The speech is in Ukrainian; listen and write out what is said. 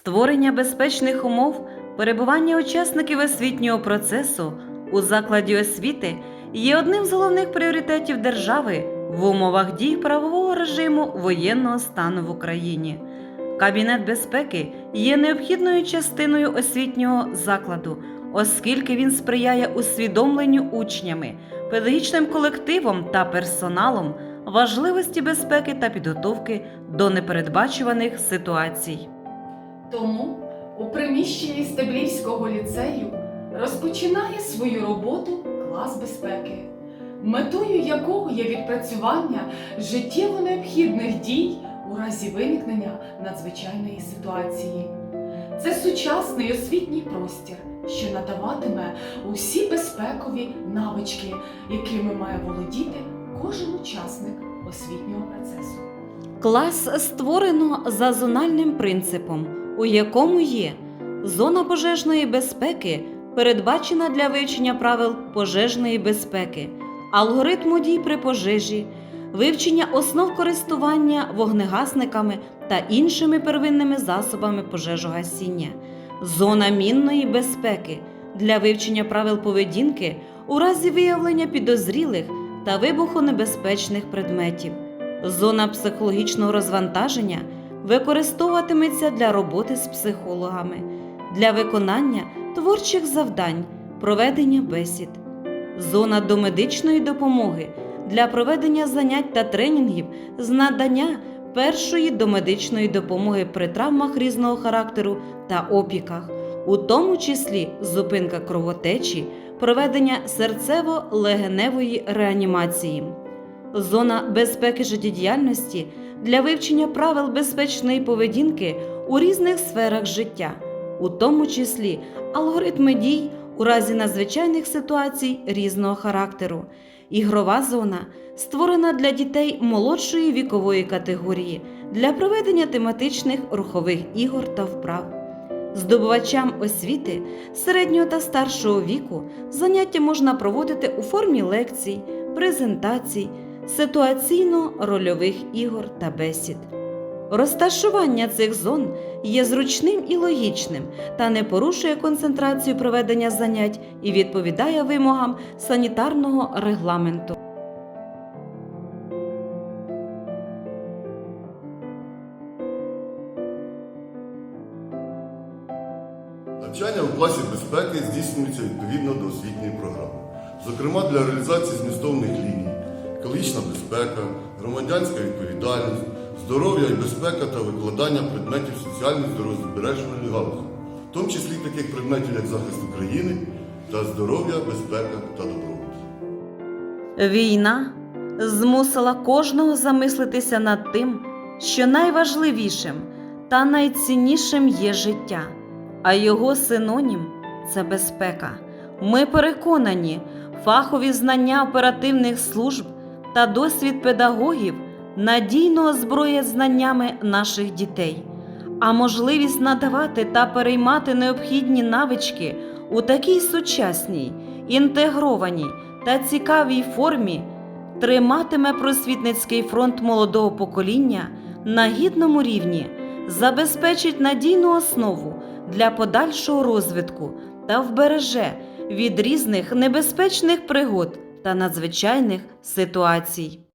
Створення безпечних умов перебування учасників освітнього процесу у закладі освіти є одним з головних пріоритетів держави в умовах дій правового режиму воєнного стану в Україні. Кабінет безпеки є необхідною частиною освітнього закладу, оскільки він сприяє усвідомленню учнями, педагогічним колективом та персоналом важливості безпеки та підготовки до непередбачуваних ситуацій. Тому у приміщенні Стеблівського ліцею розпочинає свою роботу клас безпеки, метою якого є відпрацювання життєво необхідних дій у разі виникнення надзвичайної ситуації. Це сучасний освітній простір, що надаватиме усі безпекові навички, якими має володіти кожен учасник освітнього процесу. Клас створено за зональним принципом, у якому є зона пожежної безпеки, передбачена для вивчення правил пожежної безпеки, алгоритму дій при пожежі, вивчення основ користування вогнегасниками та іншими первинними засобами пожежогасіння, зона мінної безпеки для вивчення правил поведінки у разі виявлення підозрілих та вибухонебезпечних предметів. Зона психологічного розвантаження використовуватиметься для роботи з психологами, для виконання творчих завдань, проведення бесід. Зона домедичної допомоги для проведення занять та тренінгів з надання першої домедичної допомоги при травмах різного характеру та опіках, у тому числі зупинка кровотечі, проведення серцево-легеневої реанімації зона безпеки життєдіяльності для вивчення правил безпечної поведінки у різних сферах життя, у тому числі алгоритми дій у разі надзвичайних ситуацій різного характеру. Ігрова зона створена для дітей молодшої вікової категорії для проведення тематичних рухових ігор та вправ. Здобувачам освіти середнього та старшого віку заняття можна проводити у формі лекцій, презентацій, ситуаційно-рольових ігор та бесід. Розташування цих зон є зручним і логічним та не порушує концентрацію проведення занять і відповідає вимогам санітарного регламенту. Навчання у класі безпеки здійснюється відповідно до освітньої програми. Зокрема, для реалізації змістовних ліній, екологічна безпека, громадянська відповідальність, здоров'я і безпека та викладання предметів соціальної здоров'язбережної галузі, в тому числі таких предметів, як захист України та здоров'я, безпека та добробут. Війна змусила кожного замислитися над тим, що найважливішим та найціннішим є життя, а його синонім це безпека. Ми переконані, фахові знання оперативних служб та досвід педагогів надійно озброять знаннями наших дітей, а можливість надавати та переймати необхідні навички у такій сучасній, інтегрованій та цікавій формі триматиме просвітницький фронт молодого покоління на гідному рівні, забезпечить надійну основу для подальшого розвитку та вбереже від різних небезпечних пригод та надзвичайних ситуацій.